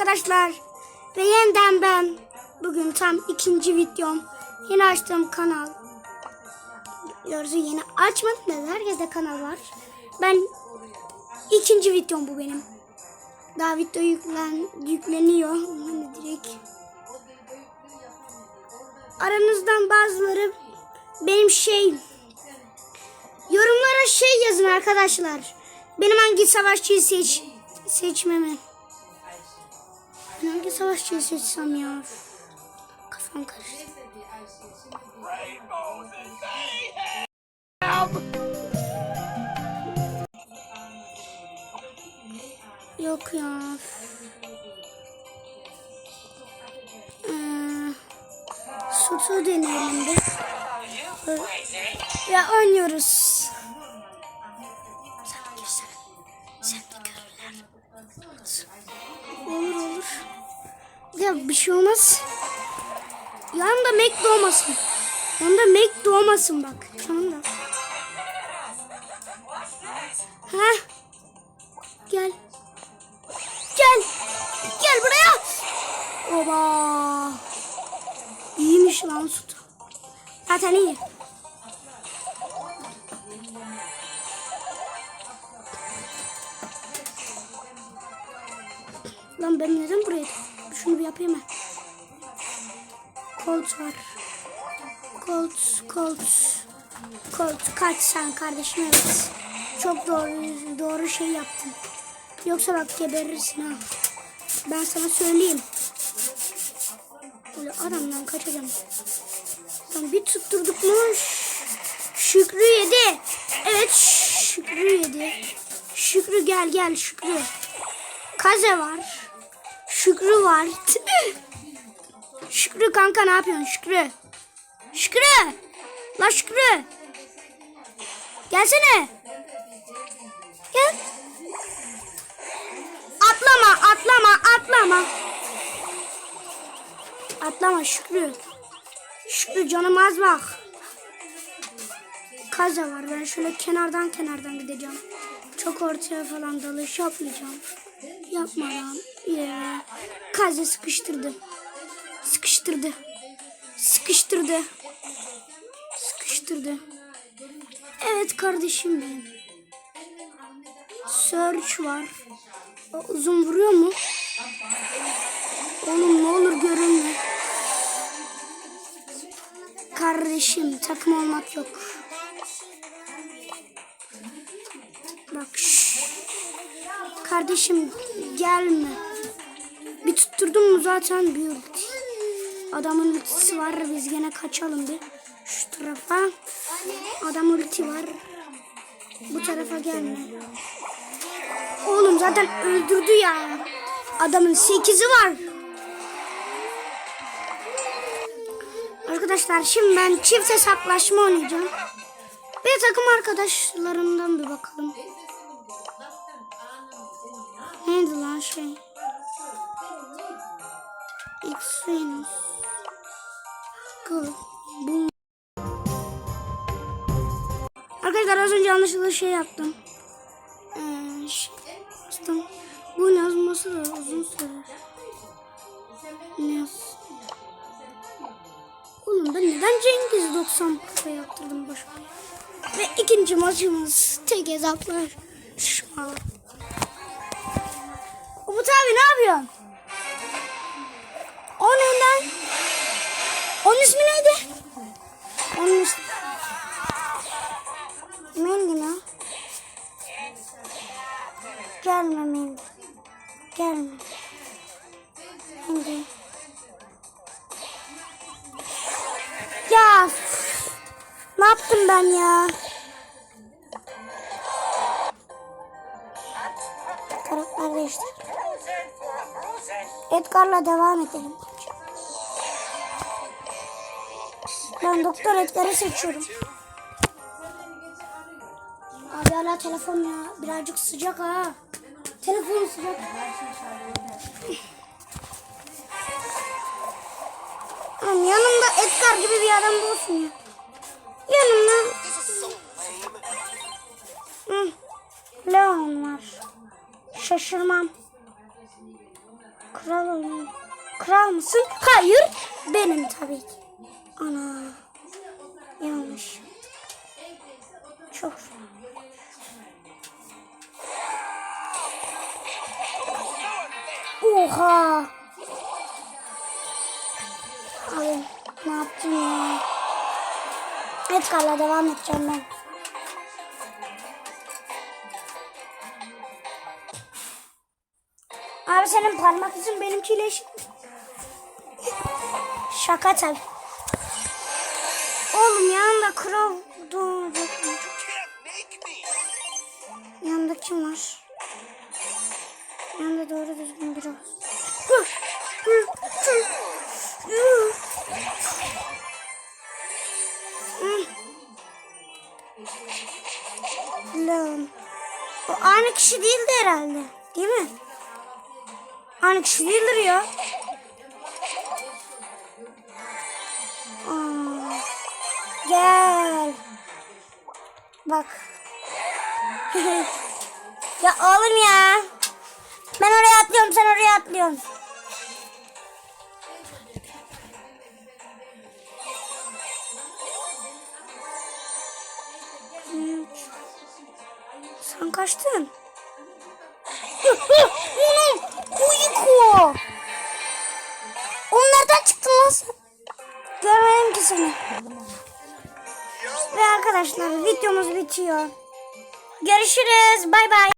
arkadaşlar. Ve yeniden ben. Bugün tam ikinci videom. Yeni açtığım kanal. Doğrusu yeni açmadım da herkeste kanal var. Ben ikinci videom bu benim. Daha video yüklen, yükleniyor. De direkt. Aranızdan bazıları benim şey yorumlara şey yazın arkadaşlar. Benim hangi savaşçıyı seç seçmemi. Hangi savaşçıyı seçsem ya? Kafam karıştı. Yok ya. Ee, Sutu deneyelim bir. Ya oynuyoruz. Sen girsene. Sen de görürler. Olur olur. Ya bir şey olmaz. Yanında Mac doğmasın. Yanında Mac doğmasın bak. Canım da. Ha? Gel. Gel. Gel buraya. Oba. İyiymiş lan süt. Zaten iyi. Lan ben neden buraya Şunu bir yapayım mı? Colt var. Colt, Colt. Colt kaç sen kardeşim evet. Çok doğru doğru şey yaptın. Yoksa bak geberirsin ha. Ben sana söyleyeyim. Böyle adamdan kaçacağım. Lan bir tutturduk mu? Şükrü yedi. Evet Şükrü yedi. Şükrü gel gel Şükrü. Kaze var. Şükrü var. Şükrü kanka ne yapıyorsun Şükrü? Şükrü. La Şükrü. Gelsene. Gel. Atlama atlama atlama. Atlama Şükrü. Şükrü canım az bak. Kaza var. Ben şöyle kenardan kenardan gideceğim. Çok ortaya falan dalış yapmayacağım. Yapma lan. Yeah. Kaza sıkıştırdı. Sıkıştırdı. Sıkıştırdı. Sıkıştırdı. Evet kardeşim benim. Search var. O uzun vuruyor mu? Oğlum ne olur görünme. Kardeşim takım olmak yok. Bak şş. Kardeşim gelme. Bir tutturdum mu zaten bir. Adamın ultisi var biz gene kaçalım bir. Şu tarafa. Adam ulti var. Bu tarafa gelme. Oğlum zaten öldürdü ya. Adamın 8'i var. Arkadaşlar şimdi ben çift hesaplaşma oynayacağım. Bir takım arkadaşlarımdan bir bakalım. Neydi lan şey? Go. Boom. Arkadaşlar az önce yanlışlıkla şey yaptım. Ee, şey. Bu yazması da uzun sürer. Yaz? Oğlum ben neden Cengiz 90 kupa yaptırdım boş ver. Ve ikinci maçımız tek hesaplaşma. Umut abi ne yapıyorsun? Gelme Mendy. Gelme. Mendy. Ya ne yaptım ben ya? Karakter değiştir. Edgar'la devam edelim. Ben Doktor Edgar'ı seçiyorum. Abi hala telefon ya. Birazcık sıcak ha. Telefon sıcak. Oğlum yanımda Edgar gibi bir adam olsun ya. Yanımda Hı, Leon var. Şaşırmam. Kral olayım. Kral mısın? Hayır. Benim tabii ki. Ana. Yanlış. Çok Oha. Abi ne yaptın ya? Evet Carla devam edeceğim ben. Abi senin parmak izin benimkiyle eşit. Şaka tabi. Oğlum yanında make me. Yanında kim var? Lan. O aynı kişi değildi herhalde. Değil mi? Aynı kişi değildir ya. Gel. Bak. ya oğlum ya. Ben oraya atlıyorum sen oraya atlıyorsun. Sen kaçtın. Oğlum uyku. Onlardan çıktın lan sen. Görmedim ki seni. Ve arkadaşlar videomuz bitiyor. Görüşürüz. Bay bay.